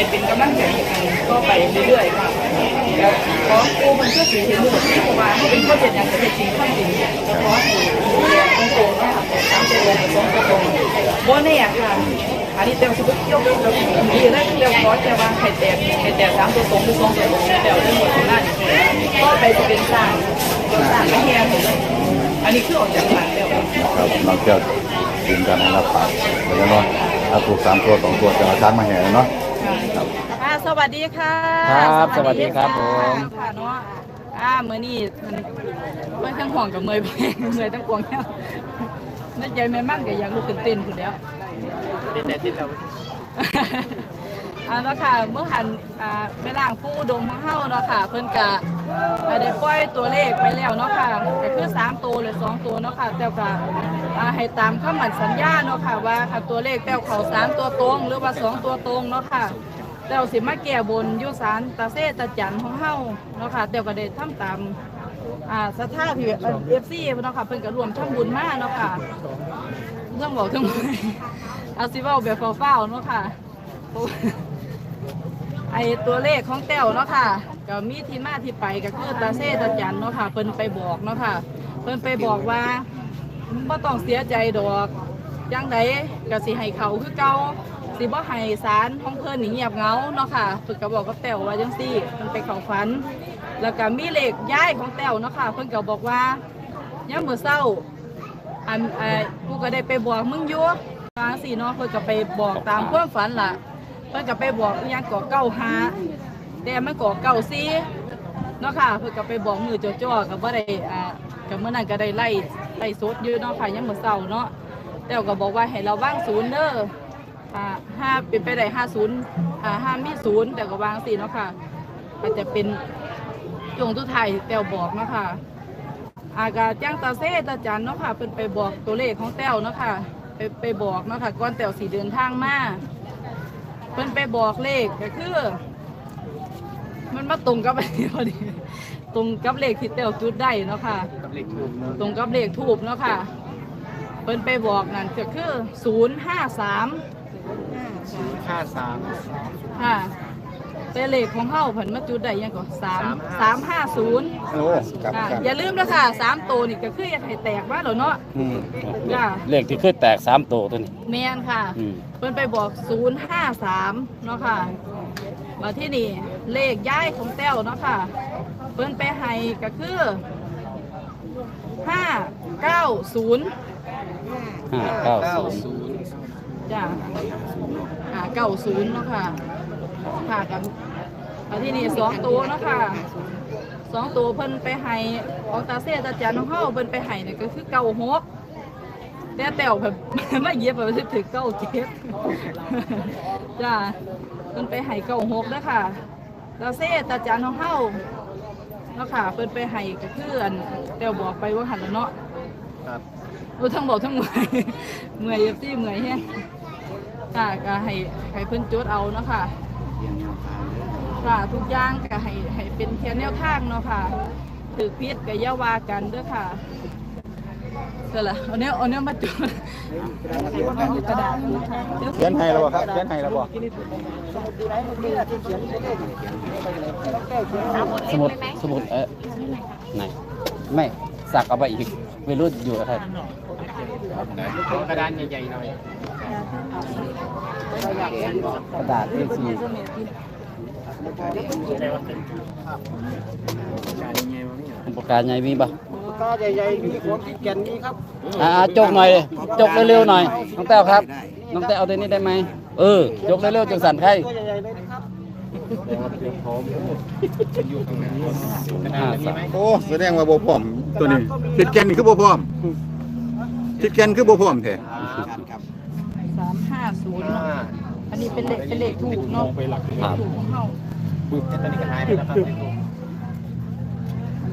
ให้เป็นกำลังใจให้กันก็ไปเรื่อยๆค่ะแล้วขอครูมันก็สีเห็นหมดเพราะว่าเขาเป็นข้อเจ็ดอย่างแต่จริงข้อจริงก็ขอให้ตรงๆนะคะตามใจลงตรงตรงๆบ่แน่ค่ะอันนี้เต็มสุดยกเลยเราดีแล้วเร็วขอแต่ว่าไข่แตกไข่แตกสามตัวตรงหรือสองตัวตรงแต่เรื่องหมดหน้านี่ก็ไปจะเป็นสร้างสร้างไม่แห้งเลยอันนี้คือออกจากบ้านแล้วครับน้องเจ้ายืนยันให้รับปากแล้วเนาะถ้าถูกสามตัวสองตัวจะเอาช้างมาแห่เนาะ ครับ ค่ะสวัสดีค่ะครับสวัสดีครับผม ค่ะเนาะอ่ามื้อนี้มันเมื่อทั้งห่วงกับเมยไปเมยทั้งปวงแล้วนั่นใจแม่มั่นก็อยากลุกขึ้นเต้นคุณแล้วเต้นแต่ที่เราอ่าแล้วค่ะเมื่อหันอ่าไปล่างผู้อุดมของเฮาเนาะค่ะ เพิ่นกะได้ปล่อยตัวเลขไปแล้วเนาะค่ะก็คือ3ตัวหรือ2ตัวเนาะค่ะแต่ก็อ่าให้ตามคำมั่นสัญญาเนาะค่ะว่าค่ะตัวเลขแต้วเขา3ตัวตรงหรือว่า2ตัวตรงเนาะค่ะ แต้วสิมาแก้บนอยุสารตาเซตาจันของเฮาเนาะค่ะแต้วก็ได้ทำตามอ่าศรัทธาที่เอฟซีเนาะค่ะเพิ่นก็รวมทำบุญมาเนาะค่ะเรื่องบอกทั้งหมดเอาสิเว้าแบบเฝ้าๆเนาะค่ะไอตัวเลขของแต้วเนาะค่ะก็มีที่มาที่ไปก็คือตาเซตาจันเนาะค่ะเพิ่นไปบอกเนาะค่ะเพิ่นไปบอกว่าบ่ต้องเสียใจดอกจังไดก็สิให้เขาคือเก่า สิบ่ให้สารของเพิ่นนี่เงียบเหงาเนาะค่ะเพิ่นก็บอกกับแต้วว่าจังซี่เพิ่นไปเข้าฝัน แล้วก็มีเลขย้ายของแต้วเนาะค่ะเพิ่นก็บอกว่ายามมื้อเช้าอันไอ้กูก็ได้ไปบอกมึงอยู่บางสี่เนาะเพิ่นก็ไปบอกตามความฝันล่ะ เพิ่นก็ไปบอกอีหยังก่อเก้าหาแต่มันก่อเก้าซีเนาะค่ะเพิ่นก็ไปบอกมือจ่อๆก็บ่ได้อ่าก็เมื่อนั้นก็ได้ไล่ไล่สดอยู่เนาะค่ะยังมื้อเช้าเนาะแต่ก็บอกว่าให้เราวางศูนย์เด้อ อ่าห้าเป็นไปได้ห้าศูนย์อ่าห้ามีศูนย์แต่ก็วางสี่เนาะค่ะอาจจะเป็นจงทุไทายแต่วบอกเนาะค่ะอากาจ้างตาเซ่ตาจันเนาะค่ะเป็นไปบอกตัวเลขของแต้วเนาะค่ะไปไปบอกเนาะค่ะก่อนแต้วสีเดินทางมาเพิ่นไปบอกเลขก็คือ มันมาตรงกับอันนี้พอดีตรงกับเลขที่แต้วจุดได้เนาะค่ะ กับเล็กถูกตรงกับเลขทูบเนาะค่ะ เพิ่นไปบอกนั่นก็คือ ศูนย์ห้าสามห้าสาม ค่ะแต่เลขของเฮาเพิ่นมาจุดได้ยังก่อนสามสามห้าศูนย์โอ้ครับค่ะครับอย่าลืมนะคะสามตัวนี่ก็คืออยากให้แตกว่าแล้วเนาะอืมจ้าเลขที่เคยแตกสามตัวตัวนี้ แมนค่ะ อืม เพิ่นไปบอก 053 เนาะค่ะ มาที่นี่เลขย้ายของแต้วเนาะค่ะ เพิ่นไปให้ก็คือ 590 ห้าเก้าศูนย์ จ้ะ590เนาะค่ะค่ะกันมาที่นี่สองตัวเนาะค่ะสองตัวเพิ่นไปให้ออกตาเซ่ตาจันของเฮาเพิ่นไปให้เนี่ยก็คือเก้าหกแต่แต้วแบบไม่เย็บแบบสิถึงเก้าเจ็ดจ้าเพิ่นไปให้เก้าหกนะค่ะตาเซ่ตาจานของเฮาเนาะค่ะเพิ่นไปให้ก็คืออันแต้วบอกไปว่าหันแล้วเนาะครับโอ้ทั้งบอกทั้งเมื่อยเมื่อยเย็บซี่เมื่อยแฮง ค่ะก็ให้ให้เพิ่นจดเอาเนาะค่ะค่ะทุกอย่างก็ให้ให้เป็นเพียงแนวทางเนาะค่ะถือพิษก็อย่าว่ากันเด้อค่ะเดี๋ยวละเอาเนี้ยเอาเนี้ยมาจุดกระดาษนะคะเดี๋ยวเขียนให้แล้วบ่ครับเขียนให้แล้วบ่สมุดสมุดเออไหนไม่สักเอาไปอีกไม่รู้อยู่อะไรกระดานใหญ่ๆหน่อย กระดาษ A4 อุปกรณ์ใหญ่มีปะตาใหญ่ๆมีขนที่แก่นนี้ครับอ่าจกหน่อย จกเร็วๆหน่อย น้องแต้วครับ น้องแต้วเอาตัวนี้ได้ไหม เออ จกเร็วๆจังสันไข่ตัวใหญ่ๆเลยนะครับห้าสามโอ้แสดงว่าบ่พร้อมตัวนี้ทิดแกนนี่คือบ่พร้อมทิดแกนคือบ่พร้อมแท้ สามห้าศูนย์เนาะอันนี้เป็นเลขเป็นเลขถูกเนาะเลขถูกของเฮา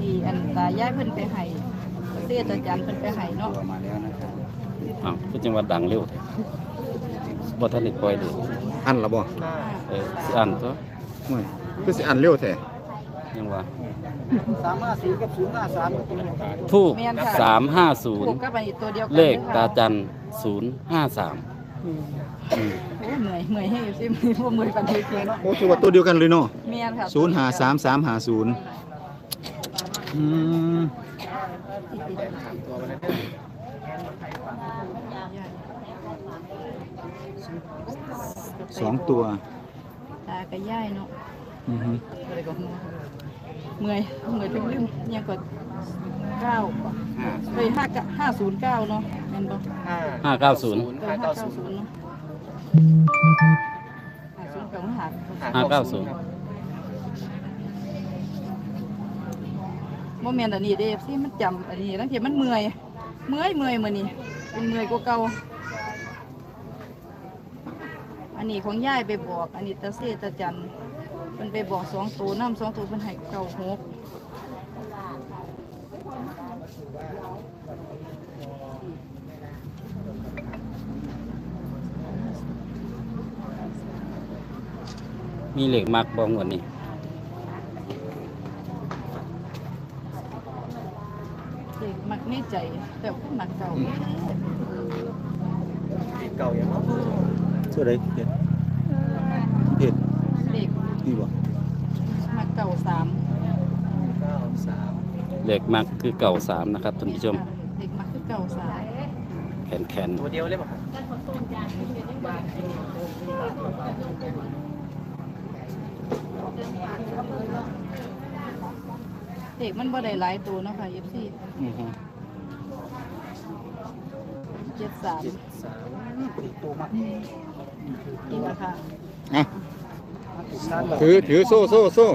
นี่อันตายายเพิ่นไปให้เตี้ยตาจันเพิ่นไปให้เนาะอ้าวคือจังหวัดดังเร็วแท้บ่ทันได้ปล่อยเลยอันละบ่เออสิอ่านตัวโอ้ยคือสิอันเร็วแท้ยังว่าสามห้าสี่กับศูนย์ห้าสามทูบแม่นค่ะสามห้าศูนถูย์กกับอันนี้ตัวเดียวกันเลขด้อค่ะตาจันศูนย์ห้าสามแอืม โอ้เหนื่อยเหนื่อยให้ซิมนี่พวกมือปันเทเกียเนาะโอ้คือว่าตัวเดียวกันเลยเนาะเมียนค่ะศูนย์หาสามสามหาศูนย์อืมสองตัว ตากระย่ายเนาะอือฮึ เมื่อยเมื่อยเป็นลืมยังกดเก้าเฮ้ยห้าห้าศูนย์เก้าเนาะแม่นบ่ห้าเก้าศูนย์เออห้าเก้าศูนย์เนาะห้าศูนย์เก้าหักห้าเก้าศูนย์โมเมนต์อันนี้เดฟซี่มันจำอันนี้ลังเทีมันเมื่อย เมื่อยเมื่อยมือนี่เป็นเมื่อยกว่าเก่าอันนี้ของย่ายไปบอก อันนี้ตาเซตาจัน มันไปบอกสองตัวน้ำสองตัวเป็นให้เก่าหกมีเหล็กมักบองวันนี้เด็กมักในใจ แต่ว่ามักเก่าเก่าอย่างเนาะเท่าไรเห็ดเห็ด เด็ก นี่บ่มักเก่าสามเก้าสามเหล็กมักคือเก่าสามนะครับท่านผู้ชมเด็กมักคือเก่าสามแขนแขนตัวเดียวเลยป่ะครับเด็กมันบ่ได้หลายตัวเนาะค่ะเอฟซีอือฮึเจ็ดสามสามติดตัวมากนี่ละค่ะอะสามแบบ ถือถือโซ่โซ่โซ่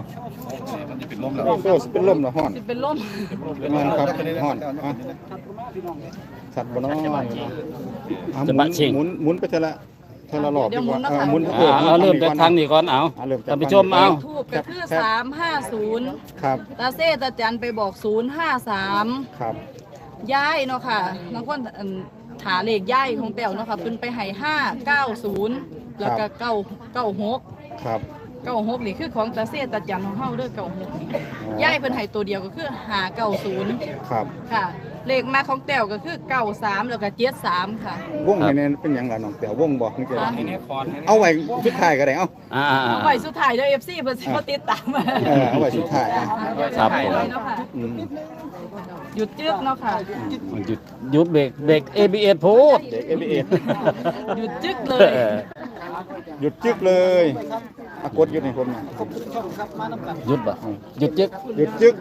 โซ่เป็นลมเหรอฮ้อนสิเป็นลมมันครับฮ้อนอะครับคุณแม่พี่น้องเลยสัตว์บ่เน้อยอะจะบะชิงหมุนหมุนไปเทละเทละรอบดีกว่าเออหมุนอ่าเอาเริ่มจากทางนี้ก่อนเอาอะเริ่มจากท่านผู้ชมเอาทูบก็คือสามห้าศูนย์ครับตาเซตาจันไปบอกศูนย์ห้าสามครับย้ายเนาะค่ะนักวันอันถาเลขย้ายของแต้วเนาะค่ะเพิ่นไปให้ห้าเก้าศูนย์แล้วก็เก้าเก้าหกครับ เก้าหกนี่คือของตาเซตาจันของเฮาเด้อเก้าหกนี่อ๋อย้ายเพิ่นให้ตัวเดียวก็คือหาเก้าศูนย์ครับค่ะ เลขมาของแต้วก็คือเก้าสามแล้วก็เจ็ดสามค่ะ วงให้แน่เป็นหยังล่ะน้องแต่วงบอกนี่แกค่ะ เอาไว้สุดท้ายก็ได้เอาอ่าอ่าอ่าเอาไว้สุดท้ายเด้อ FC เพิ่นสิมาติดตามเออเอาไว้สุดท้ายอะครับไว้ผมเนาะค่ะอืมหยุดจึกเนาะค่ะ หยุดหยุดเบรกเบรก ABS พูดเด็กเอเอหยุดจึกเลย เออ หยุดจึกเลยอากดหยุดให้ผมหน่อยขอบคุณช่องครับมาน้ำกันหยุดบ่หยุดจึกหยุดจึก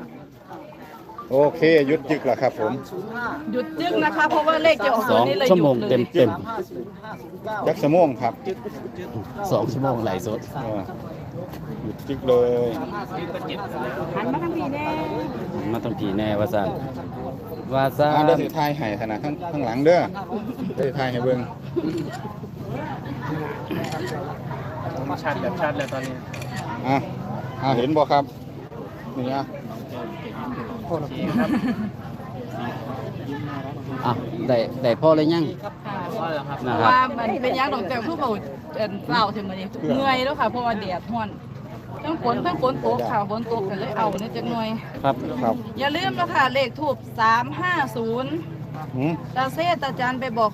โอเคหยุดจึกแล้วครับผมศูนย์ห้าหยุดจึกนะคะ เพราะว่าเลขจะออกสตัอวงนี้เลยชั่วหโมยุงดเลเต็ยมเต็มสามห้าศูนย์ห้าศูนย์เก้ายักสมองครับจึ๊ดจึ๊ดสองชั่วโมงไหลสดเออหยุดจึกเลยหันมาทางนี้แน่มาต้องผีแน่ว่าซั่นว่าซั่อ่านได้สิทายให้ขนาดข้างข้างหลังเด้อได้สิทายให้เบิ่ง ชัดแบบชัดเลยตอนนี้อะอะเห็นบ่ครับ นี่อะอะได้ได้พอเลยยังค่ะนะเพคราะรับว่ามันเป็นอยังดอกแต่คือเบาเอิ่นเปล่าถึงมันนี่เมื่อยแล้วค่ะเพราะว่าแดดร้อนทั้งฝนทั้งฝนตกค่ะฝนตกกันเลยเอาเนี่ยจักหน่อย ครับครับอย่าลืมนะคะเลขทูบ350 หืมตาเซตาจันไปบอก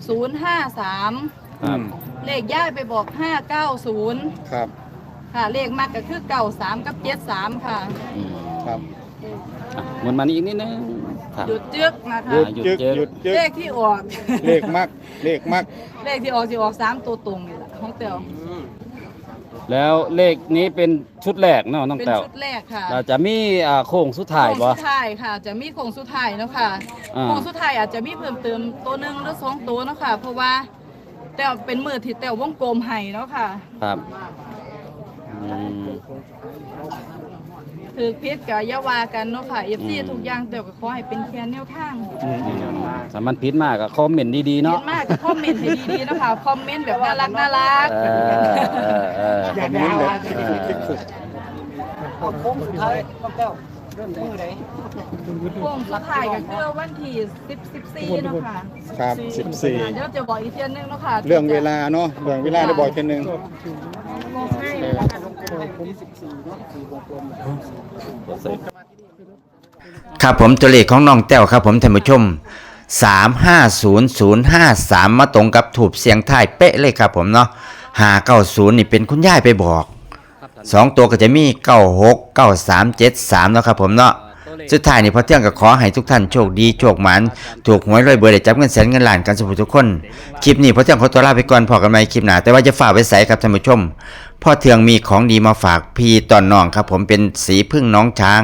053 ครับ เลขย่ายไปบอก 590 ครับ ค่ะ เลขมากก็คือ93กับ 73 ค่ะ อืมครับอะหมุนมานี่อีกนิดนึงครับ หยุดจึกนะคะหยุดหยุดจึกจึก หยุดจึกเลขที่ออก เลขมักเลขมักเลขที่ออกสิออกสามตัวตรงนี่แหละของเต๋วแล้วเลขนี้เป็นชุดแรกเนาะน้องเป็นแต้วชุดแรกค่ะเราจะมีอ่าโค้งสุดท้ายโค้บ่ งสุดท้ายค่ะ จะมีโค้งสุดท้ายเนาะค่ะอ่า โค้งสุดท้ายอาจจะมีเพิ่มเติมตัวหนึ่งหรือสองตัวเนาะค่ะ เพราะว่า แต่วเป็นมือที่แต่ววงกลมให้เนาะค่ะครับอืมคือพิษกับยาวากันเนาะค่ะเอฟซีทุกอย่างแต่วก็ขอให้เป็นแค่แนวทางถ้ามันผิดมากก็คอมเมนต์ดีๆเห็เนาะนมากก็คอมเมนต์ให้ดีๆเนาะค่ะคอมเมนต์แบบน่ารักน่ารักเออเออเออ อย่านี้เลยคลิกคลิกคลิกคลิกเอาโค้งสุดท้ายต้องแก้วเริ่ มมือไหนโค้งสุดท้ายก็คือวันที่10 14เนาะค่ะครับสิบสี่เดี๋ยวจะบอกอีกเทียนนึงเนาะค่ะเรื่องเวลาเนาะเรื่องเวลาได้บอกแค่นึงครับผมตัวเลขของน้องแต้วครับผมท่านผู้ชม350053มาตรงกับถูบเสียงท้ายเป๊ะเลยครับผมเนาะ590นี่เป็นคุณยายไปบอก สองตัวก็จะมี96 93 73เนาะครับผมเนาะสุดท้ายนี่พอเที่ยงก็ขอให้ทุกท่านโชคดีโชคหมันถูกหวยรวยเบอร์ได้จับเงินแสนเงินล้านกันสุขทุกคนคลิปนี้พอเที่ยงขอตัวลาไปก่อนพอกันใหม่คลิปหน้าแต่ว่าจะฝากไว้ใส่ครับท่านผู้ชมพ่อเทืองมีของดีมาฝากพี่ตอนน้องครับ ผมเป็นสีพึ่งน้องช้าง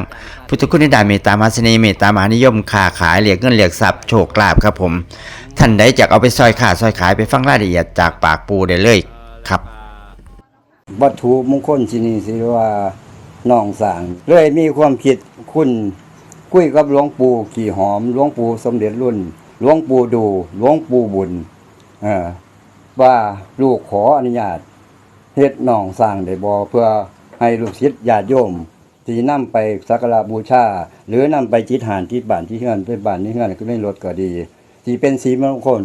พุทธคุณในด้านเมตตามหาเสน่ห์เมตตามหานิยมค้าขายเรียกเงินเรียกทรัพย์โชคลาภครับผม ท่านใดอยากเอาไปซอยขาซอยขายไปฟังรายละเอียดจากปากปูได้เลยครับ วัตถุมงคลที่นี่สิว่าน้องสางเลยมีความคิดคุณคุยกับหลวงปู่ขี่หอมหลวงปู่สมเด็จรุ่นหลวงปู่ดูหลวงปู่บุญว่าลูกขออนุญาตเฮ็ดน้องสร้างได้บ่เพื่อให้ลูกศิษย์ญาติโยมที่นำไปสักการะบูชา หรือนำไปจิตหานที่บ้านที่เฮือนไปบ้านที่เฮือนก็ไม่ลดก็ดีที่เป็นสีมงคล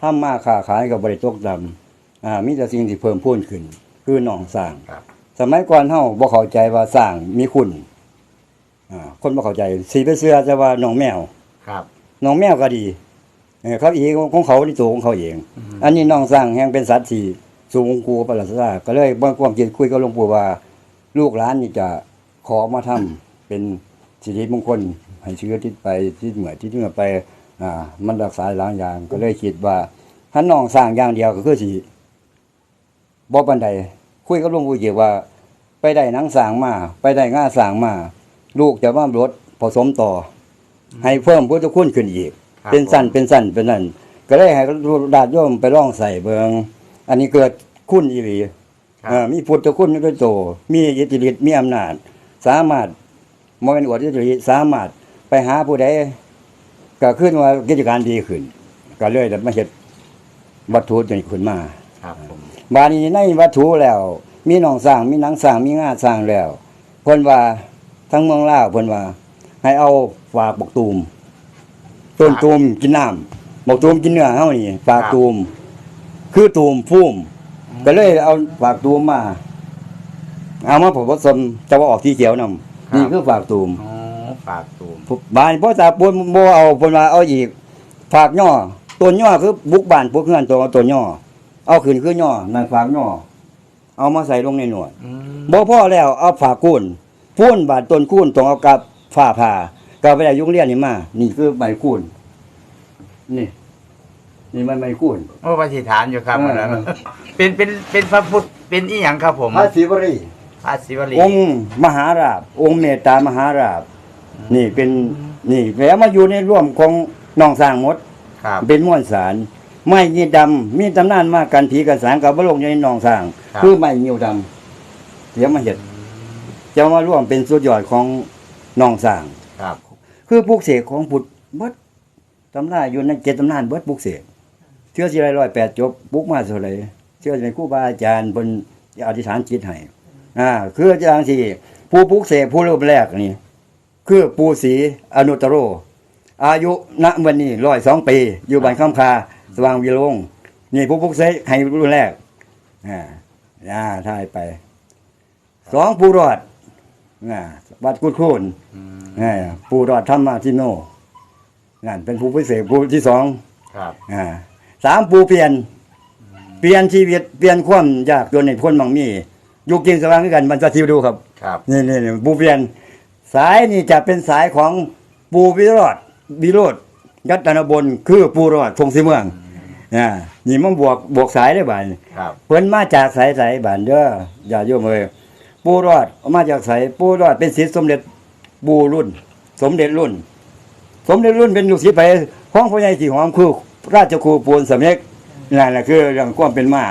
ทำมาค้าขายกับบริตกดำอ่ามีแต่สิ่งที่เพิ่มพูนขึ้น คือหนองสร้างสมัยก่อนเฮาบ่เข้าใจว่าสร้างมีคุณอ่าคนบ่เข้าใจสีไปเสื้อจะว่าหนองแมวครับหนองแมวก็ดีเออเขาเองของเขาที่ตัวของเขาเอง อันนี้หนองสร้างแห่งเป็นสัตว์ที่สูงกูประหลาดซาก็เลยบ่ความคิดคุยกับหลวงปู่ว่า ลูกหลานนี่จะขอมาทำเป็นสิริมงคลให้เชื้อทิศไปที่เหมือที่เหนือไปอ่ามันรักษาหลายอย่างก็เลยคิดว่าถ้าน้องสร้างอย่างเดียวก็คือสิ บ่ปานใดคุยกับหลวงปู่เกี่ยวว่า ไปได้หนังสร้างมา ไปได้ง่าสร้างมา ลูกจะว่ารถผสมต่ออให้เพิ่มพุทธคุณขึ้นอีกครับเป็นสั้นเป็นสั้นเป็นนั่นก็เลยให้ดาดโยมไปร่องใส่เบิงอันนี้เกิดคุณอีหลีครับเอ่อมีพุทธคุณด้วยโต มีอิทธิฤทธิ์มีอำนาจ สามารถมเป็นอวดอิทธิฤทธิ์สามารถไปหาผู้ใดก็ขึ้นว่ากิจการดีขึ้น ก็เลยได้มาเฮ็ดวัตถุจนขึ้นมา ครับผม บาดนี้ในวัตถุแล้ว มีหนองสร้างมีหนังสร้างมีงาสร้างแล้วเพิ่นว่าทั้งเมืองลาวเพิ่นว่า ให้เอาฝากบกตูมต้นตูมกินน้ำบกตูมกินเนื้อเฮานี่ฝากตูม คือตูมพุ่มก็เลยเอาฝากตูมมา เอามาผสมจะว่าออกสีเขียวนำนี่คือฝากตูมอ๋อฝากตูมบ้านพ่อตาปนบ่เอาเพิ่นว่าเอาอีกฝากย่อต้นย่อคือบุกบ้านพวกเฮือนตัวต้นย่อ เอาขึ้นคือย่อนั่นฝากย่อเอามาใส่ลงในหนวดอืมบ่พอแล้วเอาฝากกุ้นพูนบาดต้นกุ้นต้องเอากับฝ้าผ่าก็ไปได้ยุงเรียนนี่มา นี่คือใบกุ้นนี่ นี่มันใบกุ้นโอ้ปฏิฐานอยู่ครับเอออันนั้นเป็นเป็นเป็นพระพุทธเป็นอีหยังครับผมพระศิวรีพระศิวลีองค์มหาราบ องค์เมตตามหาราบ นี่เป็นนี่แล้วมาอยู่ในร่วมของน้องสร้างหมดครับเป็นม้วนสาร ไม้ยีดำมีตำนานมากกันผีกันสางกับบลงอยู่ในหนองสร้าง ครับ คือไม้ยิวดำเดี๋ยวมาเห็ดจะมาร่วมเป็นสุดยอดของหนองสร้าง ครับ คือปลูกเสกของพุทธเบิดตำนานอยู่ในเจ็ดตำนานเบิดปลูกเสกเชื่อสิไรร้อยแปดจบปลูกมาเท่าไหรเชื่อสิเป็นครูบาอาจารย์บนอธิษฐานจิตให้อ่าคืออาจารย์ที่ผู้ปลูกเสกผู้รูปแรกนี่ คือปูศรีอนุตตโร อายุณวันนี้ร้อยสองปี อยู่บ้านคำคา สว่างวิโรงนี่ผู้ปลุกเสกให้รุ่นแรกอ่าอ่าทายไป สองผู้รอดอ่าวัดกุดคูนอ่าผู้รอดธรรมาทิโนนั่นเป็นผู้พิเศษผู้ที่สองครับอ่าสามผู้เปลี่ยน เปลี่ยนชีวิตเปลี่ยนความยากจนในพ้นมังมีอยู่กินสว่างด้วยกันมันจะทิวดูครับ ครับนี่นี่นี่ปูเปลี่ยน สายนี่จะเป็นสายของปูวิโรธวิโรธยัตนบนคือปูรอดพงศรีเมือง อ่านี่มันบวกบวกสายได้บ่านครับเพิ่นมาจากสายสายบ้านเด้ออย่าโยมเอ้ยปูรอดมาจากสายปูรอดเป็นศิษย์สมเด็จปูรุ่น สมเด็จรุ่น สมเด็จรุ่นเป็นลูกศิษย์ไปของพ่อใหญ่ที่หอมคือราชครูปูนสำเร็จนั่นแหละคือเรื่องความเป็นมา